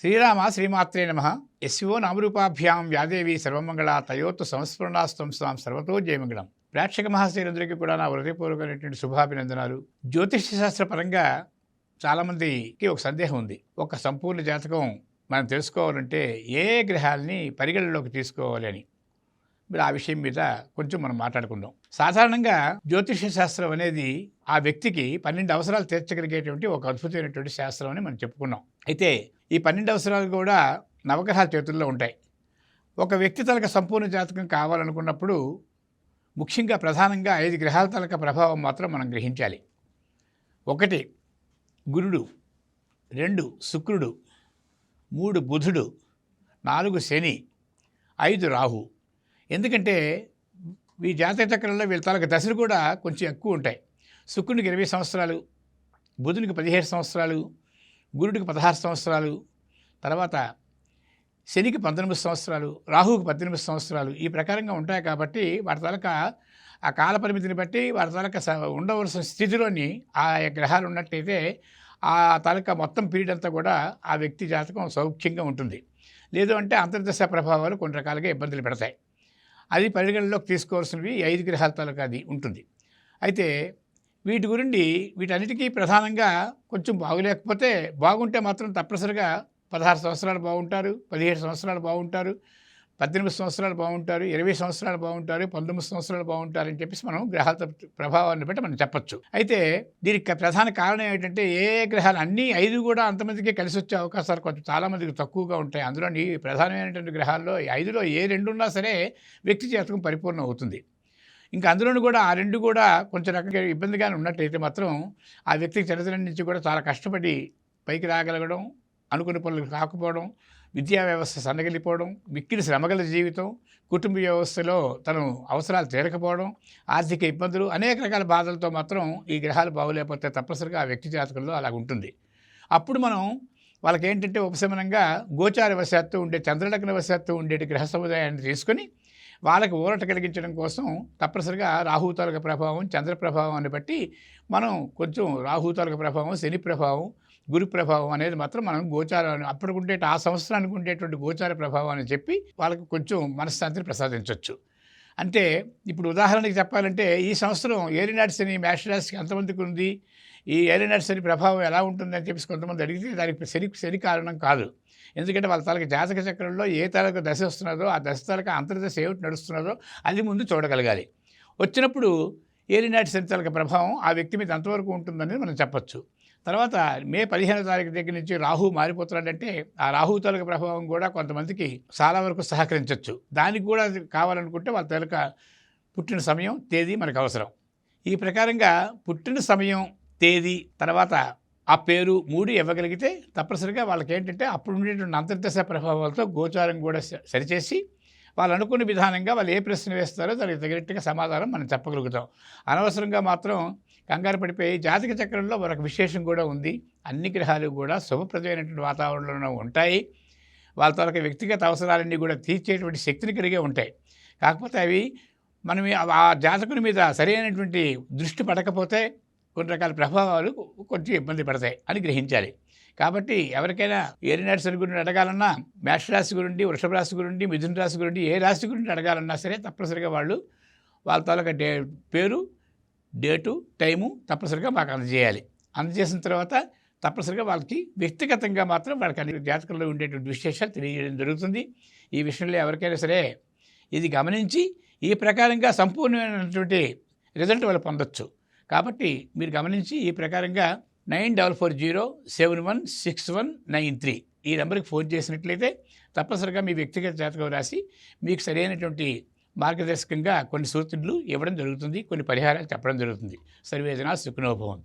శ్రీరామ శ్రీమాత్రే నమ. ఎస్వో నామరూపాభ్యాం వ్యాదేవి సర్వమంగళ తయోత్తు సంస్మరణాస్తం స్వాం సర్వతో జయమంగళం ప్రేక్షక మహాశైలందరికీ కూడా నా హృదయపూర్వకమైనటువంటి శుభాభినందనాలు. జ్యోతిష్యశాస్త్ర పరంగా చాలామందికి ఒక సందేహం ఉంది. ఒక సంపూర్ణ జాతకం మనం తెలుసుకోవాలంటే ఏ ఏ గ్రహాలని పరిగణలోకి తీసుకోవాలి అని. మీరు ఆ విషయం మీద కొంచెం మనం మాట్లాడుకుందాం. సాధారణంగా జ్యోతిష్య శాస్త్రం అనేది ఆ వ్యక్తికి పన్నెండు అవసరాలు తీర్చగలిగేటువంటి ఒక అద్భుతమైనటువంటి శాస్త్రం అని మనం చెప్పుకున్నాం. అయితే ఈ పన్నెండు అవసరాలు కూడా నవగ్రహాల చేతుల్లో ఉంటాయి. ఒక వ్యక్తి తలక సంపూర్ణ జాతకం కావాలనుకున్నప్పుడు ముఖ్యంగా ప్రధానంగా ఐదు గ్రహాల తలక ప్రభావం మాత్రం మనం గ్రహించాలి. ఒకటి గురుడు రెండు శుక్రుడు మూడు బుధుడు నాలుగు శని ఐదు రాహు. ఎందుకంటే ఈ జాతక చక్రంలో వీళ్ళ తాలూకు దశలు కూడా కొంచెం ఎక్కువ ఉంటాయి. శుక్రునికి ఇరవై సంవత్సరాలు బుధునికి పదిహేడు సంవత్సరాలు గురుడికి పదహారు సంవత్సరాలు తర్వాత శనికి పంతొమ్మిది సంవత్సరాలు రాహువుకి పద్దెనిమిది సంవత్సరాలు ఈ ప్రకారంగా ఉంటాయి కాబట్టి వాటి తాలూకా ఆ కాల పరిమితిని బట్టి వాటి తాలూకా స- ఉండవలసిన స్థితిలోని ఆ గ్రహాలు ఉన్నట్టయితే ఆ తాలూకా మొత్తం పీరియడ్ అంతా కూడా ఆ వ్యక్తి జాతకం సౌఖ్యంగా ఉంటుంది. లేదు అంటే అంతర్దశ ప్రభావాలు కొన్ని రకాలుగా ఇబ్బందులు పెడతాయి. అది పరిగణలోకి తీసుకోవాల్సినవి ఐదు గ్రహాల తాలూకా అది ఉంటుంది. అయితే వీటి గురించి వీటన్నిటికీ ప్రధానంగా కొంచెం బాగులేకపోతే బాగుంటే మాత్రం తప్పనిసరిగా పదహారు సంవత్సరాలు బాగుంటారు పదిహేడు సంవత్సరాలు బాగుంటారు. పద్దెనిమిది సంవత్సరాలు బాగుంటారు ఇరవై సంవత్సరాలు బాగుంటారు పంతొమ్మిది సంవత్సరాలు బాగుంటారు అని చెప్పేసి మనం గ్రహాల ప్రభావాన్ని బట్టి మనం చెప్పొచ్చు. అయితే దీనికి ప్రధాన కారణం ఏంటంటే ఏ గ్రహాలు అన్నీ ఐదు కూడా అంతమందికి కలిసి వచ్చే అవకాశాలు కొంచెం చాలామందికి తక్కువగా ఉంటాయి. అందులో ప్రధానమైనటువంటి గ్రహాల్లో ఐదులో ఏ రెండు ఉన్నా సరే వ్యక్తి జాతకం పరిపూర్ణం అవుతుంది. ఇంకా అందులోనూ కూడా ఆ రెండు కూడా కొంచెం రకంగా ఇబ్బందిగానే ఉన్నట్టయితే మాత్రం ఆ వ్యక్తికి చరిత్ర నుంచి కూడా చాలా కష్టపడి పైకి రాగలగడం అనుకున్న పనులు కాకపోవడం విద్యా వ్యవస్థ సన్నగిలిపోవడం మిక్కిలి శ్రమగల జీవితం కుటుంబ వ్యవస్థలో తను అవసరాలు తీరకపోవడం ఆర్థిక ఇబ్బందులు అనేక రకాల బాధలతో మాత్రం ఈ గ్రహాలు బాగోలేకపోతే తప్పనిసరిగా ఆ వ్యక్తి జాతకంలో అలా ఉంటుంది. అప్పుడు మనం వాళ్ళకి ఏంటంటే ఉపశమనంగా గోచార వశాత్తు ఉండే చంద్రలగ్న వశాత్తు ఉండే గ్రహ సముదాయాన్ని తీసుకొని వాళ్ళకి ఊరట కలిగించడం కోసం తప్పనిసరిగా రాహుతాలక ప్రభావం చంద్ర ప్రభావాన్ని బట్టి మనం కొంచెం రాహుతాలక ప్రభావం శని ప్రభావం గురు ప్రభావం అనేది మాత్రం మనం గోచారం అప్పటికి ఉండే ఆ సంవత్సరానికి ఉండేటువంటి గోచార ప్రభావం అని చెప్పి వాళ్ళకి కొంచెం మనశ్శాంతిని ప్రసాదించవచ్చు అంటే ఇప్పుడు ఉదాహరణకి చెప్పాలంటే ఈ సంవత్సరం ఏలినాటి శని మేషరాశికి ఎంతమందికి ఉంది? ఈ ఏలినాటి శని ప్రభావం ఎలా ఉంటుందని చెప్పేసి కొంతమంది అడిగితే దానికి శని శని కారణం కాదు. ఎందుకంటే వాళ్ళ తలకి జాతక చక్రంలో ఏ తాలకు దశ వస్తున్నదో ఆ దశ తాలకు అంతర్దశ ఏమిటి నడుస్తున్నదో అది ముందు చూడగలగాలి. వచ్చినప్పుడు ఏలినాటి శని తాలక ప్రభావం ఆ వ్యక్తి మీద ఎంతవరకు ఉంటుందని మనం చెప్పొచ్చు. తర్వాత మే పదిహేనో తారీఖు దగ్గర నుంచి రాహు మారిపోతున్నాడంటే ఆ రాహు తాలూకు ప్రభావం కూడా కొంతమందికి చాలా వరకు సహకరించవచ్చు దానికి కూడా అది కావాలనుకుంటే వాళ్ళ తాలూక పుట్టిన సమయం తేదీ మనకు అవసరం. ఈ ప్రకారంగా పుట్టిన సమయం తేదీ తర్వాత ఆ పేరు మూడు ఇవ్వగలిగితే తప్పనిసరిగా వాళ్ళకి ఏంటంటే అప్పుడు ఉండేటువంటి అంతర్దశ ప్రభావాలతో గోచారం కూడా సరిచేసి వాళ్ళు అనుకున్న విధానంగా వాళ్ళు ఏ ప్రశ్న వేస్తారో దానికి తగినట్టుగా సమాధానం మనం చెప్పగలుగుతాం. అనవసరంగా మాత్రం కంగారు పడిపోయి జాతక చక్రంలో మరొక విశేషం కూడా ఉంది. అన్ని గ్రహాలు కూడా శుభప్రదమైనటువంటి వాతావరణంలో ఉంటాయి. వాళ్ళ ఒక వ్యక్తిగత అవసరాలన్నీ కూడా తీర్చేటువంటి శక్తిని కలిగి ఉంటాయి. కాకపోతే అవి మనం ఆ జాతకుని మీద సరైనటువంటి దృష్టి పడకపోతే కొన్ని రకాల ప్రభావాలు కొంచెం ఇబ్బంది పడతాయి అని గ్రహించాలి. కాబట్టి ఎవరికైనా ఏలినాటి శని గురించి అడగాలన్నా మేషరాశి గురించి వృషభ రాశి గురించి మిథున రాశి గురించి ఏ రాశి గురించి అడగాలన్నా సరే తప్పనిసరిగా వాళ్ళు వాళ్ళ తాలూకా డే పేరు డేటు టైము తప్పనిసరిగా మాకు అందజేయాలి. అందజేసిన తర్వాత తప్పనిసరిగా వాళ్ళకి వ్యక్తిగతంగా మాత్రం వాళ్ళకి అన్ని జాతకంలో ఉండేటువంటి విశేషాలు తెలియజేయడం జరుగుతుంది. ఈ విషయంలో ఎవరికైనా సరే ఇది గమనించి ఈ ప్రకారంగా సంపూర్ణమైనటువంటి రిజల్ట్ వాళ్ళు పొందొచ్చు. కాబట్టి మీరు గమనించి ఈ ప్రకారంగా nine double four zero seven one six one nine three. ఈ నెంబర్కి ఫోన్ చేసినట్లయితే తప్పనిసరిగా మీ వ్యక్తిగత జాతకం రాసి మీకు సరైనటువంటి మార్గదర్శకంగా కొన్ని సూచనలు ఇవ్వడం జరుగుతుంది కొన్ని పరిహారాలు చెప్పడం జరుగుతుంది. సర్వేజన సుఖనోభవం